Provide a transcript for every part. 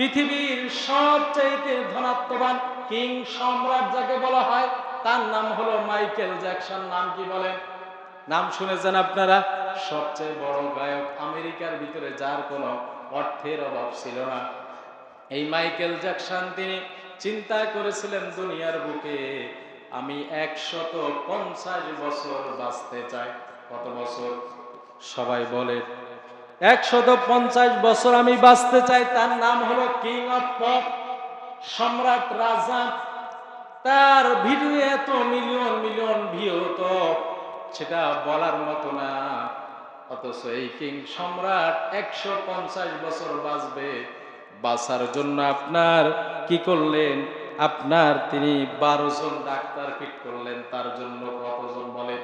পৃথিবীর সবচাইতে ধনাত্মবান কিং সম্রাট যাকে বলা হয়, তার নাম হলো মাইকেল জ্যাকসন। নাম কি বলেন? নাম শুনেছেন আপনারা? সবচেয়ে বড় গায়ক আমেরিকার ভিতরে যার কোনো অর্থের অভাব ছিল না। এই মাইকেল জ্যাকসন, তিনি চিন্তা করেছিলেন দুনিয়ার বুকে, আমি একশত পঞ্চাশ বছর বাঁচতে চাই। কত বছর? সবাই বলে একশত পঞ্চাশ বছর আমি বাঁচতে চাই, তার নাম হলো কিং অফ পপ সম্রাট রাজা। তার ভিডিও এত মিলিয়ন মিলিয়ন ভিউ তো সেটা বলার মতো না। অথচ এই কিং সম্রাট একশো পঞ্চাশ বছর বাঁচবে। বাঁচার জন্য আপনার কি করলেন? আপনার তিনি বারো জন ডাক্তার ফিট করলেন, তার জন্য কতজন বলেন?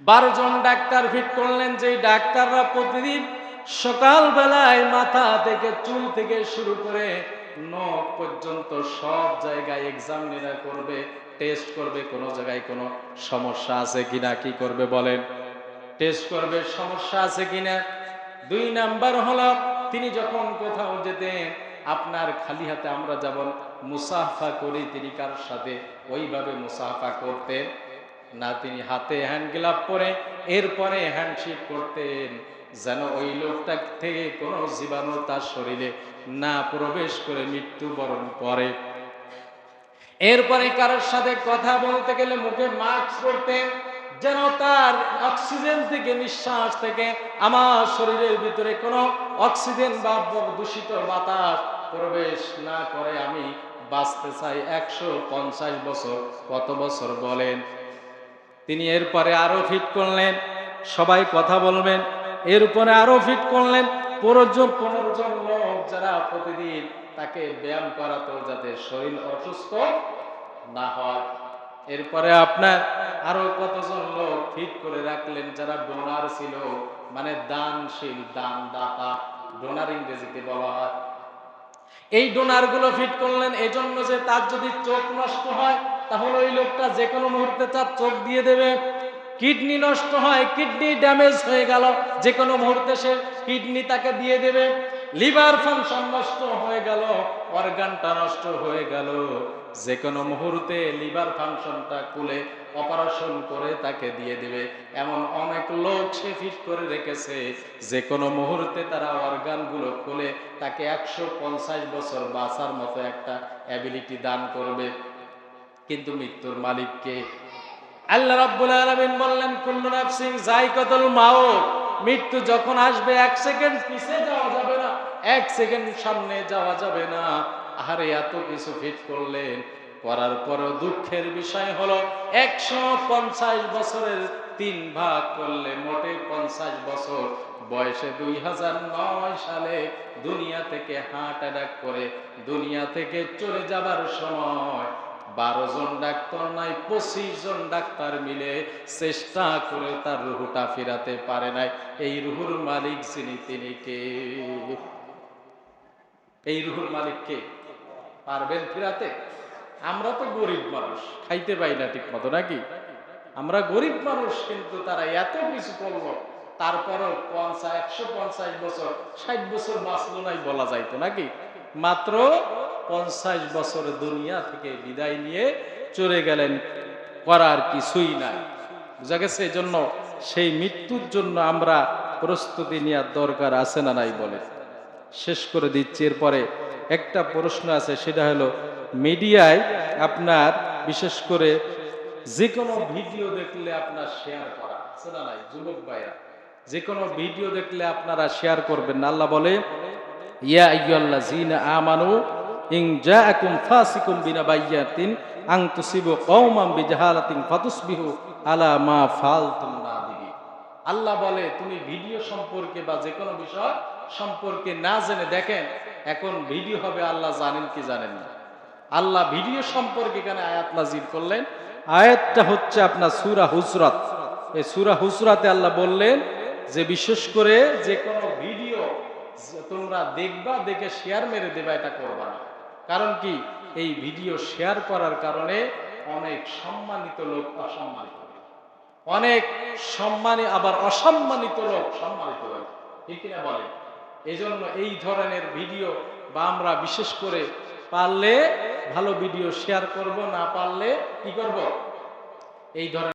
বারো জন ডাক্তার ফিট করলেন যে ডাক্তাররা প্রতিদিন সকাল বেলায় মাথা থেকে চুল থেকে শুরু করে নখ পর্যন্ত সব জায়গায় এক্সাম নিরা করবে টেস্ট করবে, কোনো জায়গায় কোনো সমস্যা আছে কিনা, কি করবে বলেন। টেস্ট করবে, সমস্যা আছে কিনা? দুই নাম্বার হলো, তিনি যখন কোথাও যেতেন, আপনার খালি হাতে আমরা যেমন মুসাফা করি, তিনি কার সাথে ওইভাবে মুসাফা করতেন? না তিনি হাতে হ্যান্ড গ্লাভ পরে এরপরে হ্যান্ডশেক করতেন, যেন ওই লোকটা থেকে কোনো জীবাণু তার শরীরে না প্রবেশ করে মৃত্যুবরণ করে। এরপরে কারোর সাথে কথা বলতে গেলে মুখে মাস্ক পরতেন, যেন তার অক্সিজেন থেকে, নিঃশ্বাস থেকে আমার শরীরের ভিতরে কোনো অক্সিজেন বা দূষিত বাতাস প্রবেশ না করে। আমি বাঁচতে চাই একশো পঞ্চাশ বছর। কত বছর বলেন? তিনি এরপরে আরও ফিট করলেন, সবাই কথা বলবেন। এর উপরে আরও ফিট করলেন, পনেরো পনেরো জন লোক যারা প্রতিদিন তাকে ব্যায়াম করাতো যাতে শরীর অসুস্থ না হয়। এরপরে আপনার আরও কতজন লোক ফিট করে রাখলেন যারা ডোনার ছিল মানে দানশীল দান দাতা ডোনার ইংরেজিতে বলা হয়। এই ডোনারগুলো ফিট করলেন এই জন্য যে তার যদি চোখ নষ্ট হয় তাহলে ওই লোকটা যে কোনো মুহূর্তে তার চোখ দিয়ে দেবে, কিডনি নষ্ট হয়, কিডনি ড্যামেজ হয়ে গেল। যে কোনো মুহূর্তে সে কিডনি তাকে দিয়ে দেবে। লিভার ফাংশন নষ্ট হয়ে গেল, অর্গানটা নষ্ট হয়ে গেল। যে কোনো মুহূর্তে লিভার ফাংশনটা খুলে অপারেশন করে তাকে দিয়ে দেবে। এমন অনেক লোক সে ফিট করে রেখেছে। যে কোনো মুহূর্তে তারা অর্গানগুলো খুলে তাকে একশো পঞ্চাশ বছর বাঁচার মতো একটা অ্যাবিলিটি দান করবে। কিন্তু মৃত্যুর মালিককে আল্লাহ রাব্বুল আলামিন বললেন, কুল্লু নাফসিন যায়কাতুল মাউত, মৃত্যু যখন আসবে, এক সেকেন্ড পিছে যাওয়া যাবে না, এক সেকেন্ড সামনে যাওয়া যাবে না। আরে এত কিছু ফিট করলেন। করার পরও দুঃখের বিষয় হলো, একশো পঞ্চাশ বছরের তিন ভাগ করলে মোটে পঞ্চাশ বছর। বয়সে দুই হাজার নয় সালে দুনিয়া থেকে হার্ট অ্যাটাক করে, দুনিয়া থেকে চলে যাবার সময় বারো জন ডাক্তার নাই, পঁচিশ জন ডাক্তার মিলে চেষ্টা করে তার রুহুটা ফিরাতে পারে নাই। এই রুহুর মালিক যিনি, তিনি কে? এই রুহুর মালিক কে? পারবেন ফিরাতে? আমরা তো গরিব মানুষ, খাইতে পাই না ঠিক মতো নাকি? আমরা গরিব মানুষ, কিন্তু তারা এত কিছু করল, তারপরও পঞ্চাশ, একশো পঞ্চাশ বছর, ষাট বছর বাঁচলো নাই বলা যাইতো, নাকি? মাত্র পঞ্চাশ বছর দুনিয়া থেকে বিদায় নিয়ে চলে গেলেন, করার কিছুই নাই। বুঝা গেছে? এই জন্য সেই মৃত্যুর জন্য আমরা প্রস্তুতি নেওয়ার দরকার আছে না নাই বলে। শেষ করে দিচ্ছি, এরপরে একটা প্রশ্ন আছে, সেটা হলো, মিডিয়ায় আপনার, বিশেষ করে যে কোনো ভিডিও দেখলে আপনার শেয়ার করা না নাই? যুবক ভাইরা যে কোনো ভিডিও দেখলে আপনারা শেয়ার করবেন আল্লাহ বলে, ইয়া আইয়ুহাল্লাযীনা আমানু ইন জাআকুম ফাসিকুম বিনাবাইয়াতিন আন তুসিবু বিজাহালাতিন ফাতুসবিহু আলা মা ফালতুম আল্লাহ বলে, তুমি ভিডিও সম্পর্কে বা যে কোনো বিষয় সম্পর্কে না জেনে দেখেন, এখন ভিডিও হবে আল্লাহ জানেন কি জানেন না। আল্লাহ ভিডিও সম্পর্কে এখানে আয়াত নাজির করলেন। আয়াতটা হচ্ছে আপনার সুরা হুসরাত এই সুরা হুসরাতে আল্লাহ বললেন যে, বিশেষ করে যে কোনো ভিডিও তোমরা দেখবা, দেখে শেয়ার মেরে দেবা, এটা করবা না। কারণ কি? এই ভিডিও শেয়ার করার কারণে অনেক সম্মানিত লোক অসম্মানিত অনেক সম্মানী, আবার অসম্মানিত লোক সম্মানিত হয়। ঠিক কিনা বলে এই জন্য এই ধরনের ভিডিও বা আমরা বিশেষ করে পারলে ভালো ভিডিও শেয়ার করব, না পারলে কি করব? এই ধরনের